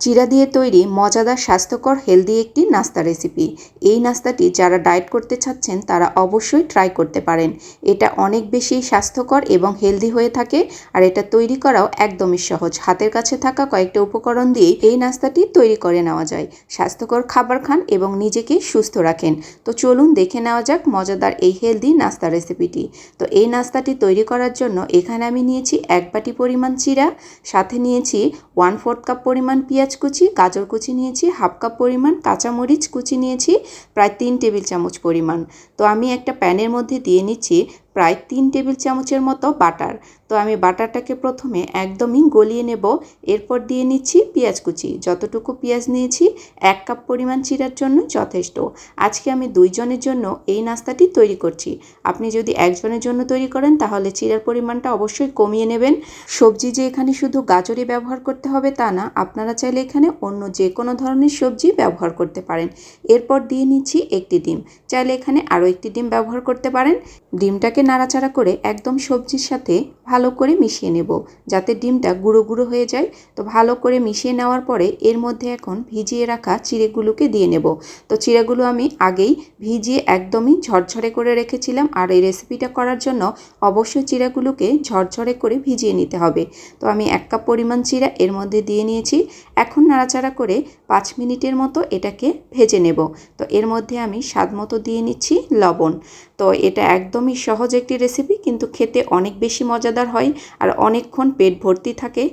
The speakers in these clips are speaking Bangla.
চিরা দিয়ে তৈরি মজাদার, স্বাস্থ্যকর হেলদি একটি নাস্তা রেসিপি এই নাস্তাটি যারা ডায়েট করতে চাচ্ছেন, তারা অবশ্যই ট্রাই করতে পারেন। এটা অনেক বেশি স্বাস্থ্যকর এবং হেলদি হয়ে থাকে আর এটা তৈরি করাও একদমই সহজ। হাতের কাছে থাকা কয়েকটা উপকরণ দিয়ে এই নাস্তাটি তৈরি করে নেওয়া যায়। স্বাস্থ্যকর খাবার খান এবং নিজেকে সুস্থ রাখেন। তো চলুন দেখে নেওয়া যাক মজাদার এই হেলদি নাস্তা রেসিপিটি তো এই নাস্তাটি তৈরি করার জন্য এখানে আমি নিয়েছি এক বাটি পরিমাণ চিরা, সাথে নিয়েছি ওয়ান ফোর্থ কাপ পরিমাণ পেঁয়াজ কুচি, গাজর কুচি নিয়েছি, হাফ কাপ পরিমাণ, কাঁচামরিচ কুচি নিয়েছি, প্রায় তিন টেবিল চামচ পরিমাণ। তো আমি একটা প্যানের মধ্যে দিয়ে নিচ্ছি প্রায় তিন টেবিল চামচের মতো বাটার। তো আমি বাটারটাকে প্রথমে একদমই গলিয়ে নেব। এরপর দিয়ে নিচ্ছি পেঁয়াজ কুচি। যতটুকু পেঁয়াজ নিয়েছি, এক কাপ পরিমাণ চিরার জন্য যথেষ্ট। আজকে আমি দুইজনের জন্য এই নাস্তাটি তৈরি করছি। আপনি যদি একজনের জন্য তৈরি করেন, তাহলে চিরার পরিমাণটা অবশ্যই কমিয়ে নেবেন। সবজি যে এখানে শুধু গাজরই ব্যবহার করতে হবে তা না, আপনারা চাইলে এখানে অন্য যে কোনো ধরনের সবজি ব্যবহার করতে পারেন। এরপর দিয়ে নিচ্ছি একটি ডিম। চাইলে এখানে আরও একটি ডিম ব্যবহার করতে পারেন। ডিমটাকে নাড়াচাড়া করে একদম সবজির সাথে ভালো করে মিশিয়ে নেব। যাতে ডিমটা গুঁড়ো গুঁড়ো হয়ে যায়। তো ভালো করে মিশিয়ে নেওয়ার পরে এর মধ্যে এখন ভিজিয়ে রাখা চিড়েগুলোকে দিয়ে নেব। তো চিড়েগুলো আমি আগেই ভিজিয়ে একদমই ঝরঝরে করে রেখেছিলাম। আর এই রেসিপিটা করার জন্য অবশ্যই চিড়াগুলোকে ঝরঝরে করে ভিজিয়ে নিতে হবে। তো আমি এক কাপ পরিমাণ চিড়া এর মধ্যে দিয়ে নিয়েছি। এখন নাড়াচাড়া করে পাঁচ মিনিটের মতো এটাকে ভেজে নেব। তো এর মধ্যে আমি স্বাদ মতো দিয়ে নিচ্ছি লবণ। তো এটা একদমই সহজ একটি রেসিপি কিন্তু খেতে অনেক বেশি মজাদার হয় আর অনেকক্ষণ পেট ভর্তি থাকে।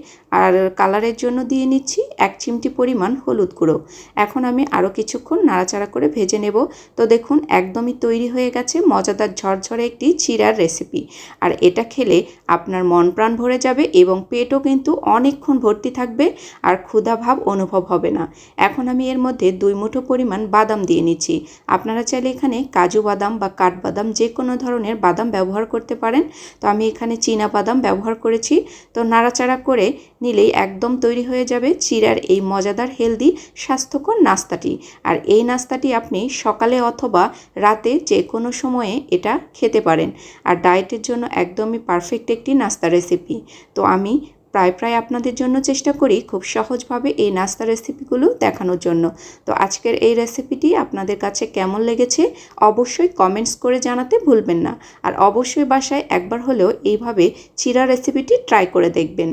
আর কালারের জন্য দিয়ে নিচ্ছি এক চিমটি পরিমাণ হলুদ গুঁড়ো। এখন আমি আরও কিছুক্ষণ নাড়াচাড়া করে ভেজে নেব। তো দেখুন, একদমই তৈরি হয়ে গেছে মজাদার ঝরঝরে একটি চিরার রেসিপি আর এটা খেলে আপনার মন প্রাণ ভরে যাবে এবং পেটও কিন্তু অনেকক্ষণ ভর্তি থাকবে আর ক্ষুধা ভাব অনুভব হবে না। এখন আমি এর মধ্যে দুই মুঠো পরিমাণ বাদাম দিয়ে নিচ্ছি। আপনারা চাইলে এখানে কাজু বাদাম বা কাঠবাদাম যে কোনো ধরনের বাদাম ব্যবহার করতে পারেন। তো আমি এখানে চীনা বাদাম ব্যবহার করেছি। তো নাড়াচাড়া করে নিলেই একদম তৈরি হয়ে যাবে চিরার এই মজাদার, হেলদি, স্বাস্থ্যকর নাস্তাটি। আর এই নাস্তাটি আপনি সকালে অথবা রাতে যে কোনো সময়ে এটা খেতে পারেন। আর ডায়েটের জন্য একদমই পারফেক্ট একটি নাস্তা রেসিপি। তো আমি প্রায় প্রায় আপনাদের জন্য চেষ্টা করি খুব সহজভাবে এই নাস্তা রেসিপিগুলো দেখানোর জন্য। তো আজকের এই রেসিপিটি আপনাদের কাছে কেমন লেগেছে অবশ্যই কমেন্টস করে জানাতে ভুলবেন না। আর অবশ্যই বাসায় একবার হলেও এইভাবে চিরা রেসিপিটি ট্রাই করে দেখবেন।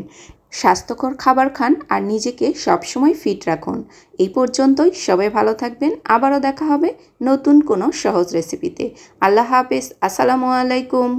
স্বাস্থ্যকর খাবার খান আর নিজেকে সবসময় ফিট রাখুন। এই পর্যন্তই সবাই ভালো থাকবেন। আবারও দেখা হবে নতুন কোনো সহজ রেসিপিতে। আল্লাহ হাফেজ। আসসালামু আলাইকুম।